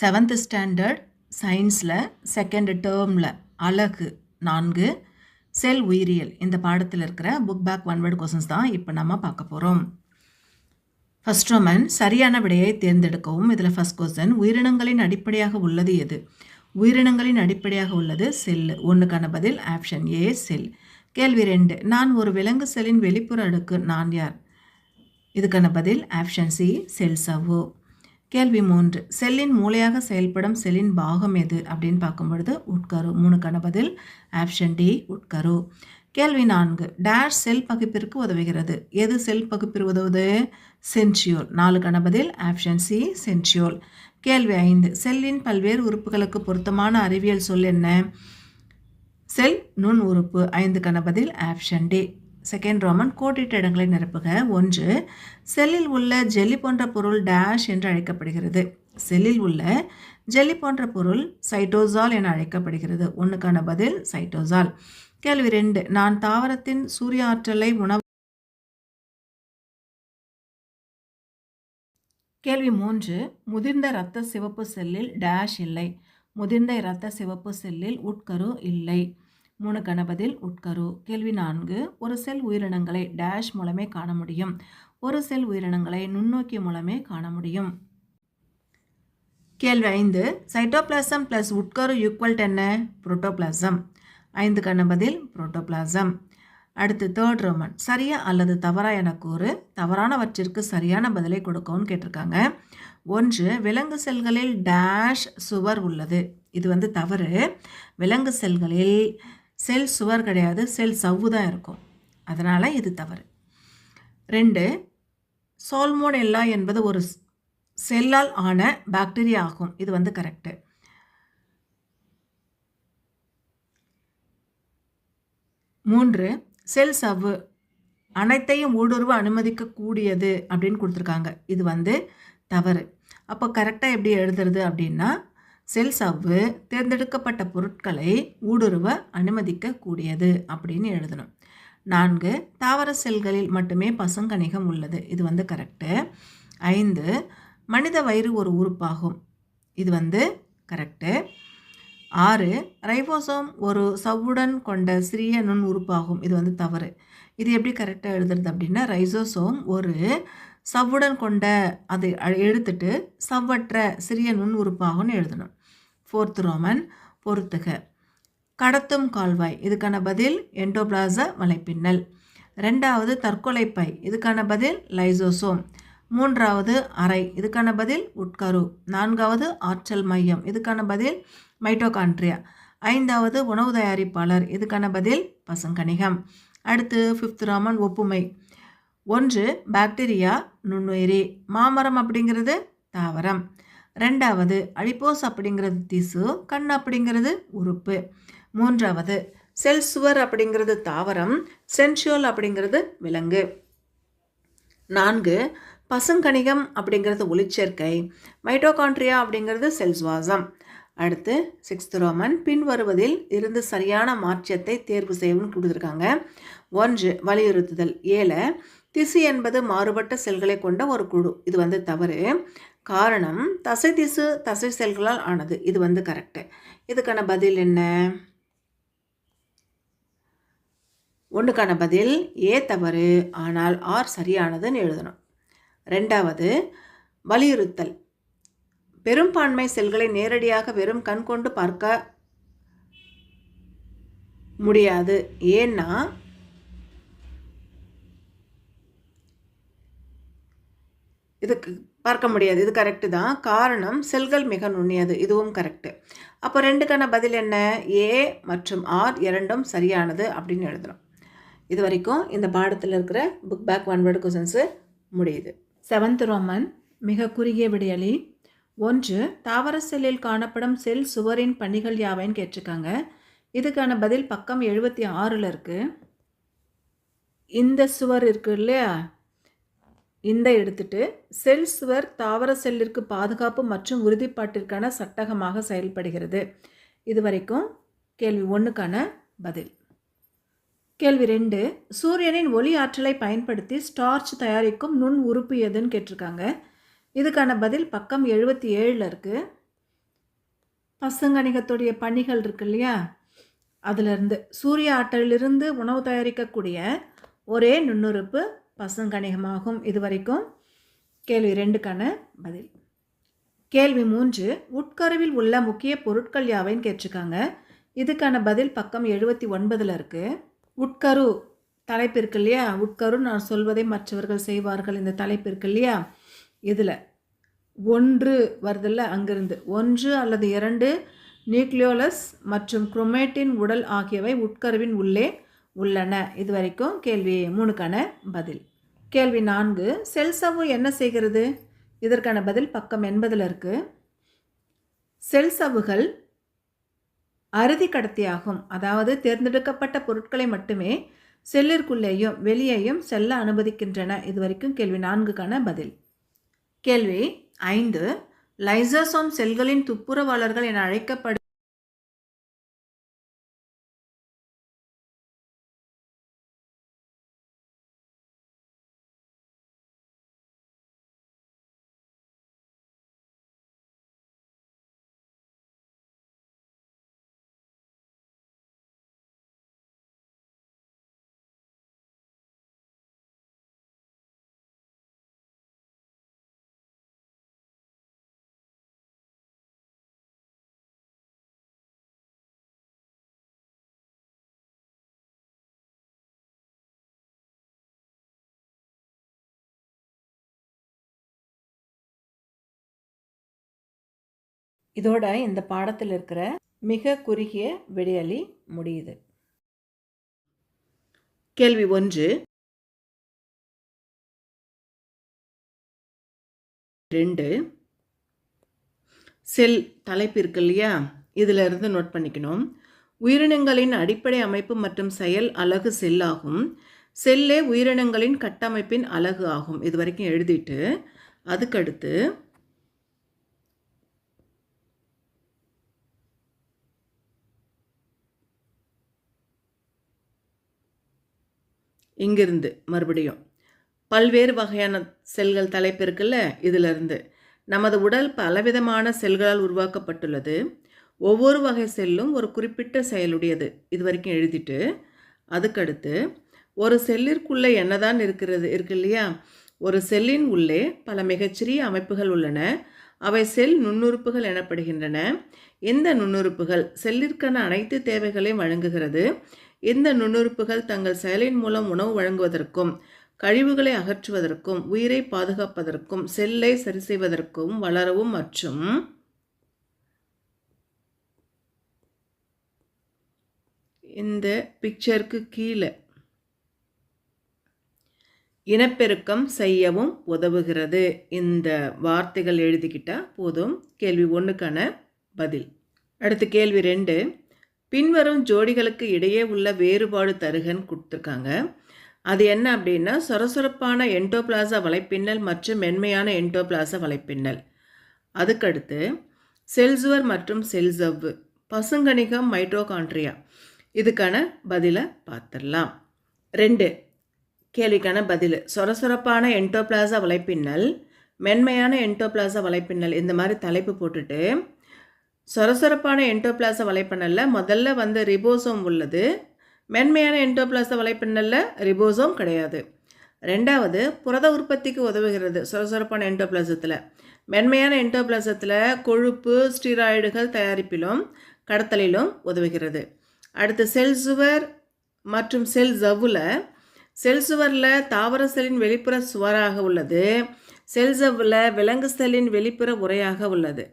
Seventh standard சயின்ஸில் second டேர்மில் அழகு நான்கு செல் உயிரியல் இந்த பாடத்தில் இருக்கிற book back one word questions தான் இப்போ நம்ம பார்க்க போகிறோம் ஃபர்ஸ்ட் ரோமன் சரியான விடையை தேர்ந்தெடுக்கவும். இதில் ஃபர்ஸ்ட் கொஸ்டின் உயிரினங்களின் அடிப்படையாக உள்ளது எது? உயிரினங்களின் அடிப்படையாக உள்ளது செல். ஒன்றுக்கான பதில் ஆப்ஷன் ஏ செல். கேள்வி ரெண்டு நான் ஒரு விலங்கு செல்லின் வெளிப்புற அடுக்கு நான் யார்? இதுக்கான பதில் ஆப்ஷன் சி செல் சவ்வு. கேள்வி மூன்று. செல்லின் மூளையாக செயல்படும் செல்லின் பாகம் எது? அப்படின்னு பார்க்கும் பொழுது உட்கரு. மூணுக்கான பதில் ஆப்ஷன் டி உட்கரு. கேள்வி நான்கு. டேஷ் செல் பகுப்பிற்கு உதவுகிறது. எது செல் பகுப்பிற்கு உதவுது? சென்சியோல் நாலுக்கான பதில் ஆப்ஷன் சி சென்சியோல் கேள்வி ஐந்து. செல்லின் பல்வேறு உறுப்புகளுக்கு பொருத்தமான அறிவியல் சொல் என்ன? செல் நுண் உறுப்பு. ஐந்துக்கான பதில் ஆப்ஷன் டி. செகண்ட் ரோமன் கோட்டிட்ட இடங்களை நிரப்புக. ஒன்று செல்லில் உள்ள ஜெல்லி போன்ற பொருள் டேஷ் என்று அழைக்கப்படுகிறது. செல்லில் உள்ள ஜெல்லி போன்ற பொருள் சைட்டோசால் என அழைக்கப்படுகிறது. ஒன்றுக்கான பதில் சைட்டோசால் கேள்வி ரெண்டு நான் தாவரத்தின் சூரிய ஆற்றலை உணவு கேள்வி மூன்று முதிர்ந்த இரத்த சிவப்பு செல்லில் டேஷ் இல்லை. முதிர்ந்த இரத்த சிவப்பு செல்லில் உட்கரு இல்லை. மூணு கணபதில் உட்கரு. கேள்வி நான்கு ஒரு செல் உயிரினங்களை டேஷ் மூலமே காண முடியும். ஒரு செல் உயிரினங்களை நுண்ணோக்கி மூலமே காண முடியும். கேள்வி ஐந்து சைட்டோபிளாசம் ப்ளஸ் உட்கரு ஈக்குவல் என்ன? புரோட்டோபிளாசம் ஐந்து கணபதில் புரோட்டோபிளாசம் அடுத்து தேர்ட் ரோமன் சரியா அல்லது தவறா என கூறு தவறானவற்றிற்கு சரியான பதிலை கொடுக்கவும் கேட்டிருக்காங்க. ஒன்று விலங்கு செல்களில் டேஷ் சுவர் உள்ளது. இது வந்து தவறு. விலங்கு செல்களில் செல் சுவர் கிடையாது செல் சவ்வு தான் இருக்கும். அதனால் இது தவறு. ரெண்டு சால்மோனெல்லா என்பது ஒரு செல்லால் ஆன பாக்டீரியா ஆகும். இது வந்து கரெக்டு மூன்று செல் சவ்வு அனைத்தையும் ஊடுருவ அனுமதிக்கக்கூடியது அப்படின்னு கொடுத்துருக்காங்க. இது வந்து தவறு. அப்போ கரெக்டாக எப்படி எழுதுறது அப்படின்னா செல் சவ்வு தேர்ந்தெடுக்கப்பட்ட பொருட்களை ஊடுருவ அனுமதிக்கக்கூடியது அப்படின்னு எழுதணும். நான்கு தாவர செல்களில் மட்டுமே பசுங்கணிகம் உள்ளது. இது வந்து கரெக்டு ஐந்து மனித வயிறு ஒரு உறுப்பாகும். இது வந்து கரெக்டு ஆறு ரைபோசோம் ஒரு சவ்வுடன் கொண்ட சிறிய நுண் உறுப்பாகும். இது வந்து தவறு. இது எப்படி கரெக்டாக எழுதுறது அப்படின்னா ரைசோசோம் ஒரு சவ்வுடன் கொண்ட அதை எடுத்துட்டு சவ்வற்ற சிறிய நுண் உறுப்பாகும்னு எழுதணும். ஃபோர்த் ரோமன் பொறுத்துக கடத்தும் கால்வாய் இதுக்கான பதில் என்டோபிளாச வலைப்பின்னல். ரெண்டாவது தற்கொலை பை இதுக்கான பதில் லைசோசோம் மூன்றாவது அறை இதுக்கான பதில் உட்கரு. நான்காவது ஆற்றல் மையம் இதுக்கான பதில் மைட்டோகான்ட்ரியா ஐந்தாவது உணவு தயாரிப்பாளர் இதுக்கான பதில் பசுங்கணிகம் அடுத்து ஃபிஃப்த் ராமன் ஒப்புமை. ஒன்று பாக்டீரியா நுண்ணுயிரி மாமரம் அப்படிங்கிறது தாவரம். ரெண்டாவது அழிப்போஸ் அப்படிங்கிறது திசு கண் அப்படிங்கிறது உறுப்பு. மூன்றாவது செல் சுவர் அப்படிங்கிறது தாவரம் சென்சுவல் அப்படிங்கிறது விலங்கு. நான்கு பசுங்கணிகம் அப்படிங்கிறது ஒளிச்சேர்க்கை மைட்டோகான்ட்ரியா அப்படிங்கிறது செல் சுவாசம். அடுத்து சிக்ஸ்த் ரோமன் பின்வருவதில் இருந்து சரியான மாற்றத்தை தேர்வு செய்யணும்னு கொடுத்துருக்காங்க. ஒன்று வலியுறுத்துதல். ஏழை திசு என்பது மாறுபட்ட செல்களை கொண்ட ஒரு குழு. இது வந்து தவறு. காரணம் தசை திசு தசை செல்களால் ஆனது. இது வந்து கரெக்டு இதுக்கான பதில் என்ன? ஒன்றுக்கான பதில் ஏ தவறு. ஆனால் ஆர் சரியானதுன்னு எழுதணும். ரெண்டாவது வலியுறுத்தல். பெரும்பான்மை செல்களை நேரடியாக வெறும் கண் கொண்டு பார்க்க முடியாது. ஏன்னா இதுக்கு பார்க்க முடியாது. இது கரெக்டு தான். காரணம் செல்கள் மிக நுண்ணியது. இதுவும் கரெக்டு அப்போ ரெண்டுக்கான பதில் என்ன? ஏ மற்றும் ஆர் இரண்டும் சரியானது அப்படின்னு எழுதுகிறோம் இது வரைக்கும் இந்த பாடத்தில் இருக்கிற book back one word questions முடியுது. செவன்த் ரோமன் மிக குறுகிய விடையலி. ஒன்று தாவர செல்லில் காணப்படும் செல் சுவரின் பணிகள் யாவைன்னு கேட்டிருக்காங்க. இதுக்கான பதில் பக்கம் எழுபத்தி ஆறில் இருக்குது இந்த சுவர் இருக்குது இல்லையா? இந்த எடுத்துட்டு செல் சுவர் தாவர செல்லிற்கு பாதுகாப்பு மற்றும் உறுதிப்பாட்டிற்கான சட்டகமாக செயல்படுகிறது. இது வரைக்கும் கேள்வி ஒன்றுக்கான பதில். கேள்வி ரெண்டு சூரியனின் ஒளி ஆற்றலை பயன்படுத்தி ஸ்டார்ச் தயாரிக்கும் நுண் உறுப்பு எதுன்னு கேட்டிருக்காங்க. இதுக்கான பதில் பக்கம் எழுபத்தி ஏழில் இருக்குது பசுங்கணிகத்துடைய பணிகள் இருக்கு இல்லையா? அதிலிருந்து சூரிய ஆற்றலிலிருந்து உணவு தயாரிக்கக்கூடிய ஒரே நுண்ணுறுப்பு பசுங்கணிகமாகும் இதுவரைக்கும் கேள்வி ரெண்டுக்கான பதில். கேள்வி மூன்று உட்கருவில் உள்ள முக்கிய பொருட்கள் யாவைன்னு கேட்டிருக்காங்க. இதுக்கான பதில் பக்கம் எழுபத்தி ஒன்பதில் இருக்குது உட்கரு தலைப்பு இருக்கு இல்லையா? உட்கரு நான் சொல்வதை மற்றவர்கள் செய்வார்கள் இந்த தலைப்பு இருக்கு இல்லையா? இதில். ஒன்று வருதில்ல அங்கிருந்து. ஒன்று அல்லது இரண்டு நியூக்ளியோலஸ் மற்றும் குரோமேட்டின் உடல் ஆகியவை உட்கருவின் உள்ளே உள்ளன. இது வரைக்கும் கேள்வி மூணுக்கான பதில். கேள்வி நான்கு செல் சவ்வு என்ன செய்கிறது? இதற்கான பதில் பக்கம் எண்பதில் இருக்குது செல் சவ்வுகள் அறுதி கடத்தியாகும். அதாவது தேர்ந்தெடுக்கப்பட்ட பொருட்களை மட்டுமே செல்லிற்குள்ளேயும் வெளியேயும் செல்ல அனுமதிக்கின்றன. இது வரைக்கும் கேள்வி நான்குக்கான பதில். கேள்வி ஐந்து லைசோசோம் செல்களின் துப்புரவாளர்கள் என அழைக்கப்படும் இதோட இந்த பாடத்தில் இருக்கிற மிக குறுகிய விடையளி முடியுது. கேள்வி ஒன்று. ரெண்டு. செல் தலைப்பு இருக்கு இல்லையா? இதுல இருந்து நோட் பண்ணிக்கணும். உயிரினங்களின் அடிப்படை அமைப்பு மற்றும் செயல் அழகு செல்லாகும். செல்லே உயிரினங்களின் கட்டமைப்பின் அழகு ஆகும். இது வரைக்கும் எழுதிட்டு அதுக்கடுத்து இங்கிருந்து மறுபடியும். பல்வேறு வகையான செல்கள் தலைப்பு இருக்குல்ல இதிலிருந்து. நமது உடல் பலவிதமான செல்களால் உருவாக்கப்பட்டுள்ளது. ஒவ்வொரு வகை செல்லும் ஒரு குறிப்பிட்ட செயலுடையது இது வரைக்கும் எழுதிட்டு. அதுக்கடுத்து ஒரு செல்லிற்குள்ளே என்னதான் இருக்கிறது இருக்கு இல்லையா ஒரு செல்லின் உள்ளே பல மிகச்சிறிய அமைப்புகள் உள்ளன. அவை செல் நுண்ணுறுப்புகள் எனப்படுகின்றன. இந்த நுண்ணுறுப்புகள் செல்லிற்கான அனைத்து தேவைகளையும் வழங்குகிறது. இந்த நுண்ணுறுப்புகள் தங்கள் செயலின் மூலம் உணவு வழங்குவதற்கும் கழிவுகளை அகற்றுவதற்கும் உயிரை பாதுகாப்பதற்கும் செல்லை சரி செய்வதற்கும் வளரவும் மற்றும் இந்த பிக்சருக்கு கீழே இனப்பெருக்கம் செய்யவும் உதவுகிறது. இந்த வார்த்தைகள் எழுதிக்கிட்டால் போதும். கேள்வி ஒன்றுக்கான பதில். அடுத்து கேள்வி ரெண்டு. பின்வரும் ஜோடிகளுக்கு இடையே உள்ள வேறுபாடு தருகன்னு கொடுத்துருக்காங்க. அது என்ன அப்படின்னா சொரசொரப்பான என்டோபிளாசா வலைப்பின்னல் மற்றும் மென்மையான என்டோபிளாசா வலைப்பின்னல். அதுக்கடுத்து செல்சுவர் மற்றும் செல்சவ்வு பசுங்கணிகம் மைட்ரோகான்ட்ரியா இதுக்கான பதிலை பார்த்துடலாம். ரெண்டு கேள்விக்கான பதில். சொரசொரப்பான என்டோபிளாசா வலைப்பின்னல் மென்மையான என்டோபிளாசா வலைப்பின்னல் இந்த மாதிரி தலைப்பு போட்டுட்டு சொரசொரப்பான என்டோபிளாச வலைப்பின்னலில் முதல்ல வந்து ரிபோசோம் உள்ளது. மென்மையான என்டோபிளாச வலைப்பின்னலில் ரிபோசோம் கிடையாது. ரெண்டாவது புரத உற்பத்திக்கு உதவுகிறது சொரசொரப்பான என்டோபிளாசத்தில் மென்மையான என்டோபிளாசத்தில் கொழுப்பு ஸ்டீராய்டுகள் தயாரிப்பிலும் கடத்தலிலும் உதவுகிறது. அடுத்து செல் சுவர் மற்றும் செல் ஜவ்வில். செல் சுவரில் தாவர செல்லின் வெளிப்புற சுவராக உள்ளது. செல் ஜவ்வில் விலங்கு செல்லின் வெளிப்புற உரையாக உள்ளது.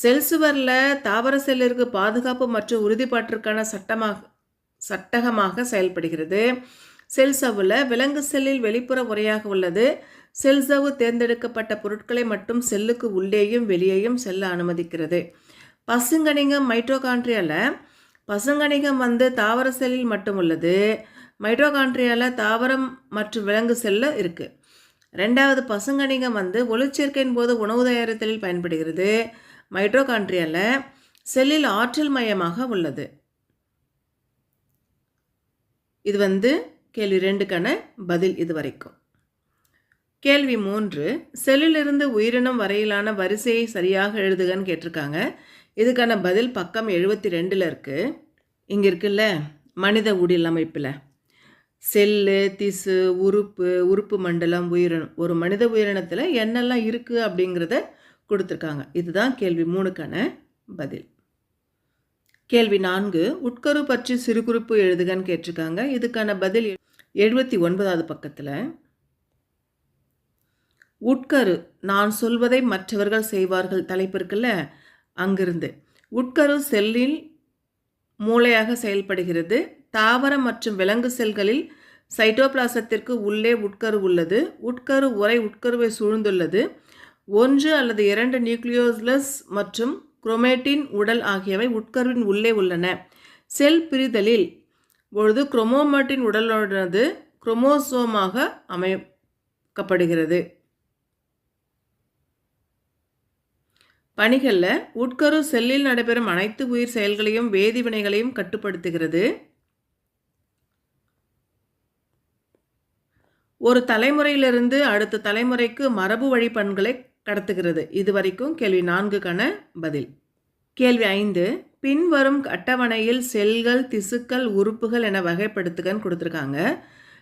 செல் சுவரில் தாவர செல்லிற்கு பாதுகாப்பு மற்றும் உறுதிப்பாட்டிற்கான சட்டமாக சட்டகமாக செயல்படுகிறது. செல் சவ்வில் விலங்கு செல்லில் வெளிப்புற உரையாக உள்ளது. செல் சவ்வு தேர்ந்தெடுக்கப்பட்ட பொருட்களை மட்டும் செல்லுக்கு உள்ளேயும் வெளியேயும் செல்ல அனுமதிக்கிறது. பசுங்கணிகம் மைட்ரோகான்ட்ரியாவில் பசுங்கணிகம் வந்து தாவர செல்லில் மட்டும் உள்ளது. மைட்ரோகான்ட்ரியாவில் தாவரம் மற்றும் விலங்கு செல்ல இருக்குது ரெண்டாவது பசுங்கணிகம் வந்து ஒளிச்சேர்க்கையின் போது உணவு தயாரித்தலில் பயன்படுகிறது. மைட்ரோகான்ட்ரியாவில் செல்லில் ஆற்றல் மையமாக உள்ளது. இது வந்து கேள்வி ரெண்டுக்கான பதில் இது வரைக்கும். கேள்வி மூன்று செல்லிலிருந்து உயிரினம் வரையிலான வரிசையை சரியாக எழுதுகன்னு கேட்டிருக்காங்க. இதுக்கான பதில் பக்கம் எழுபத்தி ரெண்டில் இருக்குது இங்கே இருக்குல்ல மனித உடல் அமைப்பில் செல்லு திசு உறுப்பு உறுப்பு மண்டலம் உயிரினம். ஒரு மனித உயிரினத்தில் என்னெல்லாம் இருக்குது அப்படிங்கிறத கொடுத்துருக்காங்க. இதுதான் கேள்வி மூணுக்கான பதில். கேள்வி நான்கு உட்கரு பற்றி சிறு குறிப்பு எழுதுகன்னு கேட்டிருக்காங்க. இதுக்கான பதில் எழுபத்தி ஒன்பதாவது பக்கத்தில் உட்கரு நான் சொல்வதை மற்றவர்கள் செய்வார்கள் தலைப்பு இருக்குல்ல அங்கிருந்து. உட்கரு செல்லில் மூளையாக செயல்படுகிறது. தாவர மற்றும் விலங்கு செல்களில் சைட்டோபிளாசத்திற்கு உள்ளே உட்கரு உள்ளது. உட்கரு உரை உட்கருவை சூழ்ந்துள்ளது. ஒன்று அல்லது இரண்டு நியூக்ளியோஸ்லஸ் மற்றும் குரோமேட்டின் உடல் ஆகியவை உட்கருவின் உள்ளே உள்ளன. செல் பிரிதலில் பொழுது குரோமோமேட்டின் உடலானது குரோமோசோமாக அமைக்கப்படுகிறது. பணிகளில் உட்கரு செல்லில் நடைபெறும் அனைத்து உயிர் செயல்களையும் வேதிவினைகளையும் கட்டுப்படுத்துகிறது. ஒரு தலைமுறையிலிருந்து அடுத்த தலைமுறைக்கு மரபு வழி பண்களை கடத்துகிறது. இதுவரைக்கும் கேள்வி நான்குக்கான பதில். கேள்வி ஐந்து பின்வரும் அட்டவணையில் செல்கள் திசுக்கள் உறுப்புகள் என வகைப்படுத்துகன்னு கொடுத்துருக்காங்க.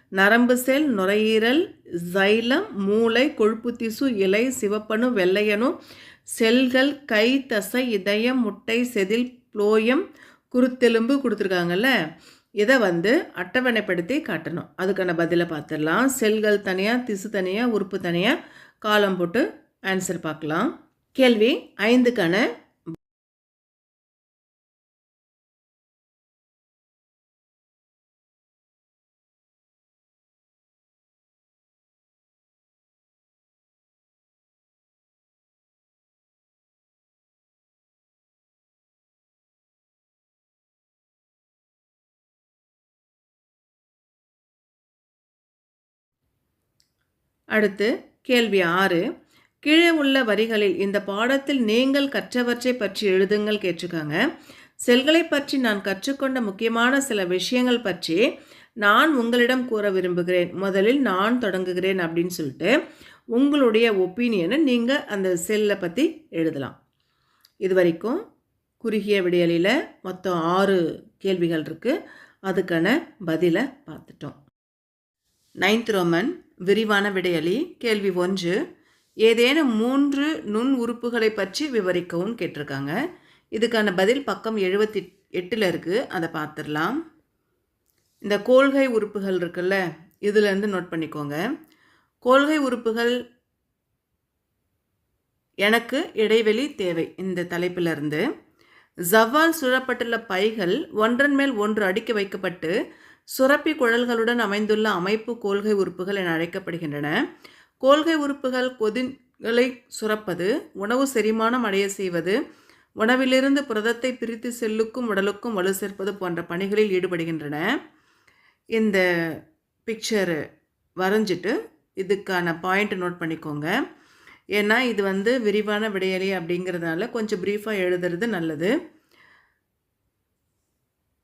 நரம்பு செல் நுரையீரல் ஜைலம் மூளை கொழுப்பு திசு இலை சிவப்பணு வெள்ளையணு செல்கள் கை தசை இதயம் முட்டை செதில் புளோயம் குருத்தெலும்பு கொடுத்துருக்காங்கல்ல. இதை வந்து அட்டவணைப்படுத்தி காட்டணும். அதுக்கான பதிலை பார்த்துடலாம். செல்கள் தனியாக திசு தனியாக உறுப்பு தனியாக காலம் போட்டு ஆன்சர் பார்க்கலாம். கேள்வி ஐந்துக்கான அடுத்து கேள்வி ஆறு. கீழே உள்ள வரிகளில் இந்த பாடத்தில் நீங்கள் கற்றவற்றை பற்றி எழுதுங்கள் கேட்டிருக்காங்க செல்களை பற்றி நான் கற்றுக்கொண்ட முக்கியமான சில விஷயங்கள் பற்றி நான் உங்களிடம் கூற விரும்புகிறேன். முதலில் நான் தொடங்குகிறேன் அப்படின்னு சொல்லிட்டு உங்களுடைய ஒப்பீனியனை நீங்கள் அந்த செல்லை பற்றி எழுதலாம். இது வரைக்கும் குறுகிய விடியலில் மொத்தம் ஆறு கேள்விகள் இருக்குது அதுக்கான பதிலை பார்த்துட்டோம். நைன்த் ரோமன் விரிவான விடையலி கேள்வி ஒன்று. ஏதேனும் மூன்று நுண் உறுப்புகளை பற்றி விவரிக்கவும் கேட்டிருக்காங்க. இதுக்கான பதில் பக்கம் எழுபத்தி எட்டில் இருக்குது அதை பார்த்துடலாம். இந்த கோள்கை உறுப்புகள் இருக்குல்ல இதுலேருந்து நோட் பண்ணிக்கோங்க. கோள்கை உறுப்புகள் எனக்கு இடைவெளி தேவை இந்த தலைப்பிலிருந்து ஜவ்வால் சுழப்பட்டுள்ள பைகள் ஒன்றன் மேல் ஒன்று அடுக்கி வைக்கப்பட்டு சுரப்பி குழல்களுடன் அமைந்துள்ள அமைப்பு கோள்கை உறுப்புகள் என அழைக்கப்படுகின்றன. கோள்கை உறுப்புகள் கொதிகளை சுரப்பது உணவு செரிமானம் அடைய செய்வது உணவிலிருந்து புரதத்தை பிரித்து செல்லுக்கும் உடலுக்கும் வலு சேர்ப்பது போன்ற பணிகளில் ஈடுபடுகின்றன. இந்த பிக்சர் வரைஞ்சிட்டு இதுக்கான பாயிண்ட் நோட் பண்ணிக்கோங்க. ஏன்னா இது வந்து விரிவான விடையலி அப்படிங்கிறதுனால கொஞ்சம் ப்ரீஃபாக எழுதுறது நல்லது.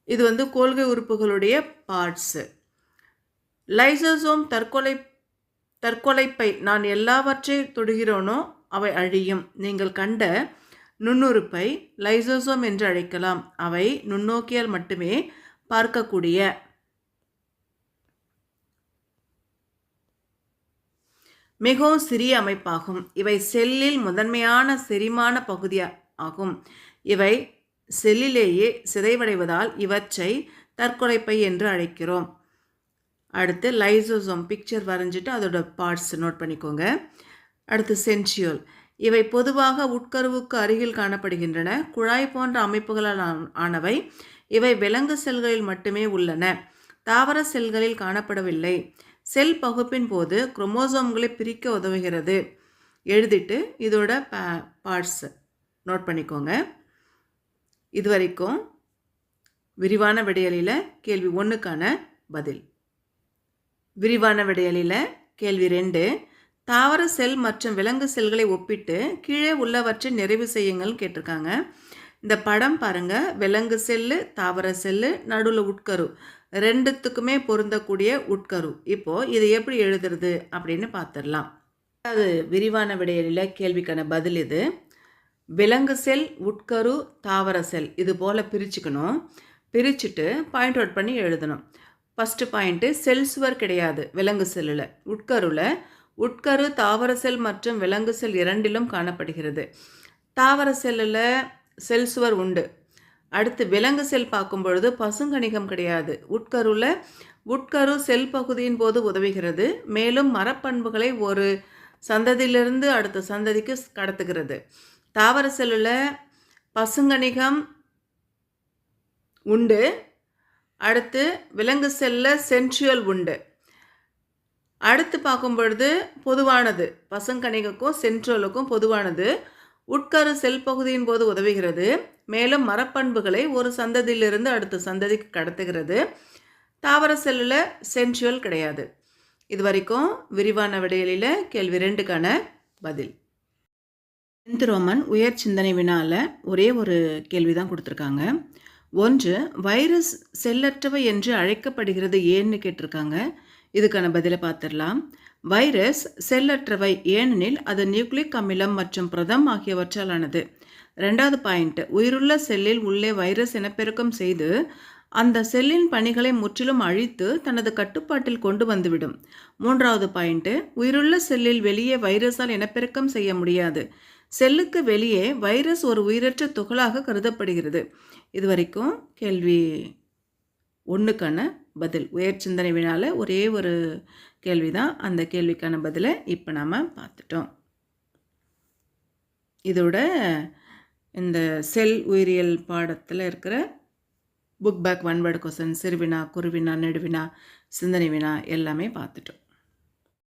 இது வந்து கோள்கை உறுப்புகளுடைய பார்ட்ஸு லைசோசோம் தற்கொலை தற்கொலைப்பை நான் எல்லாவற்றை தொடுகிறோனோ அவை அழியும். நீங்கள் கண்ட நுண்ணுறுப்பை லைசோசோம் என்று அழைக்கலாம். அவை நுண்ணோக்கியால் மட்டுமே பார்க்கக்கூடிய மிகவும் சிறிய அமைப்பாகும். இவை செல்லில் முதன்மையான செரிமான பகுதி ஆகும். இவை செல்லிலேயே சிதைவடைவதால் இவற்றை தற்கொலைப்பை என்று அழைக்கிறோம். அடுத்து லைசோசோம் பிக்சர் வரைஞ்சிட்டு அதோட பார்ட்ஸ் நோட் பண்ணிக்கோங்க. அடுத்து சென்சியோல் இவை பொதுவாக உட்கருவுக்கு அருகில் காணப்படுகின்றன. குழாய் போன்ற அமைப்புகளால் ஆனவை. இவை விலங்கு செல்களில் மட்டுமே உள்ளன. தாவர செல்களில் காணப்படவில்லை. செல் பகுப்பின் போது குரோமோசோம்களை பிரிக்க உதவுகிறது. எழுதிட்டு இதோட பார்ட்ஸ் நோட் பண்ணிக்கோங்க. இது வரைக்கும் விரிவான விடையலில் கேள்வி ஒன்றுக்கான பதில். விரிவான விடையலில் கேள்வி ரெண்டு. தாவர செல் மற்றும் விலங்கு செல்களை ஒப்பிட்டு கீழே உள்ளவற்றை நிறைவு செய்யுங்கள் கேட்டிருக்காங்க. இந்த படம் பாருங்கள் விலங்கு செல்லு தாவர செல்லு நடுவில் உட்கரு. ரெண்டுத்துக்குமே பொருந்தக்கூடிய உட்கரு. இப்போது இதை எப்படி எழுதுறது அப்படின்னு பார்த்துடலாம் அது விரிவான விடையலில் கேள்விக்கான பதில் இது. விலங்கு செல் உட்கரு தாவர செல். இது போல் பிரிச்சுக்கணும். பிரிச்சுட்டு பாயிண்ட் அவுட் பண்ணி எழுதணும். ஃபஸ்ட்டு பாயிண்ட்டு செல் சுவர் கிடையாது விலங்கு செல்லில் உட்கருவில் உட்கரு தாவர செல் மற்றும் விலங்கு செல் இரண்டிலும் காணப்படுகிறது. தாவர செல்லில் செல் சுவர் உண்டு. அடுத்து விலங்கு செல் பார்க்கும் பொழுது பசுங்கணிகம் கிடையாது. உட்கருவில் உட்கரு செல் பகுதியின் போது உதவுகிறது. மேலும் மரப்பண்புகளை ஒரு சந்ததியிலிருந்து அடுத்த சந்ததிக்கு கடத்துகிறது. தாவர செல்லில் பசுங்கணிகம் உண்டு. அடுத்து விலங்கு செல்லில் சென்ட்ரியுவல் உண்டு. அடுத்து பார்க்கும் பொழுது பொதுவானது. பசுங்கணிகக்கும் சென்ட்ரலுக்கும் பொதுவானது. உட்கரு செல் பகுதியின் போது உதவுகிறது. மேலும் மரப்பண்புகளை ஒரு சந்ததியிலிருந்து அடுத்த சந்ததிக்கு கடத்துகிறது. தாவர செல்லில் சென்ட்ரியுவல் கிடையாது. இது வரைக்கும் விரிவான விடையில கேள்வி ரெண்டுக்கான பதில். டென்த் ரோமன் உயர் சிந்தனை வினால ஒரே ஒரு கேள்வி தான் கொடுத்துருக்காங்க. ஒன்று வைரஸ் செல்லற்றவை என்று அழைக்கப்படுகிறது ஏன்னு கேட்டிருக்காங்க. இதுக்கான பதிலை பார்த்துடலாம். வைரஸ் செல்லற்றவை ஏனெனில் அது நியூக்ளிக் அமிலம் மற்றும் புரதம் ஆகியவற்றால் ஆனது ரெண்டாவது பாயிண்ட் உயிருள்ள செல்லில் உள்ளே வைரஸ் இனப்பெருக்கம் செய்து அந்த செல்லின் பணிகளை முற்றிலும் அழித்து தனது கட்டுப்பாட்டில் கொண்டு வந்துவிடும். மூன்றாவது பாயிண்ட்டு உயிருள்ள செல்லில் வெளியே வைரஸால் இனப்பெருக்கம் செய்ய முடியாது. செல்லுக்கு வெளியே வைரஸ் ஒரு உயிரற்ற துகளாக கருதப்படுகிறது. இது வரைக்கும் கேள்வி ஒன்றுக்கான பதில் உயர் சிந்தனை வினால ஒரே ஒரு கேள்வி தான் அந்த கேள்விக்கான பதிலை இப்போ நாம் பார்த்துட்டோம். இதோட இந்த செல் உயிரியல் பாடத்தில் இருக்கிற book back one word question சிறுவினா குருவினா நெடுவினா சிந்தனை வினா எல்லாமே பார்த்துட்டோம்.